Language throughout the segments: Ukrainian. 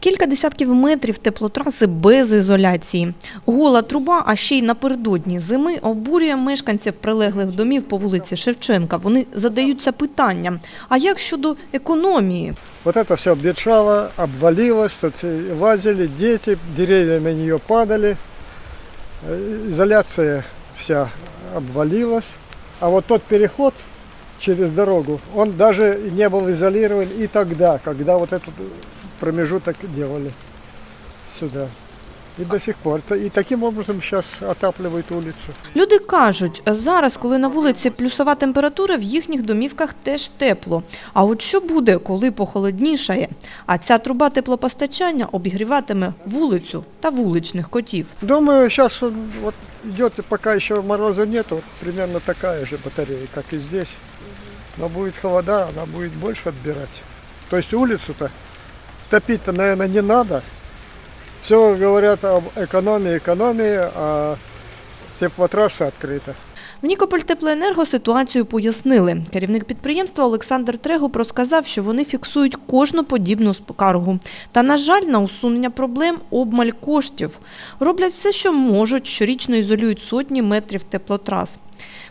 Кілька десятків метрів теплотраси без ізоляції. Гола труба, а ще й напередодні зими обурює мешканців прилеглих домів по вулиці Шевченка. Вони задаються питанням: а як щодо економії? Вот это все обветшало, обвалилось, тут э, лазили дети, деревья на нее падали, Э, изоляция вся обвалилась. А вот тот переход через дорогу, он даже не был изолирован и тогда, когда вот этот э, промежуток делали сюда. И до сих пор. И таким образом сейчас отапливают улицу. Люди кажуть, зараз, коли на вулиці плюсова температура, в їхніх домівках теж тепло. А от що буде, коли похолоднішає? А ця труба теплопостачання обігріватиме вулицю та вуличних котів. Думаю, сейчас вот идет, пока еще мороза нету, вот примерно такая же батарея, как и здесь. Но будет холода, она будет больше отбирать. То есть улицу-то топить-то, наверное, не надо. Все говорят об экономии, экономии, а теплотрасса открыта. В Нікополь Теплоенерго ситуацію пояснили. Керівник підприємства Олександр Трегуб розказав, що вони фіксують кожну подібну скаргу. Та, на жаль, на усунення проблем обмаль коштів. Роблять все, що можуть, щорічно ізолюють сотні метрів теплотрас.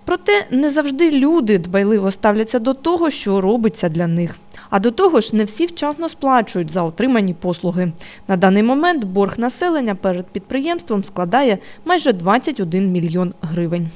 Проте не завжди люди дбайливо ставляться до того, що робиться для них. А до того ж, не всі вчасно сплачують за отримані послуги. На даний момент борг населення перед підприємством складає майже 21 мільйон гривень.